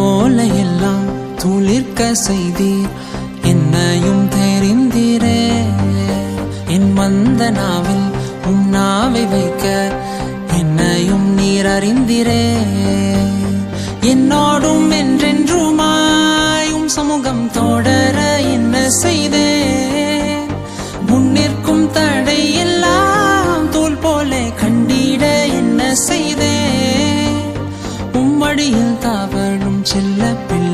கோலையெல்லாம் துளிர்க்க செய்தீர். என்னையும் தெரிந்திரே. என் மந்த நாவில் உம் நாவை வைக்க என்னையும் நீர் அறிந்திரே. என்னோடும் என்றென்றுமாய் உம் சமூகம் தொடர என்ன செய்தே முன்னிற்கும் தடை எல்லாம் தோல் போல கண்டிட என்ன செய்தே உம்மடியில் தவழும் செல்ல பிள்ளை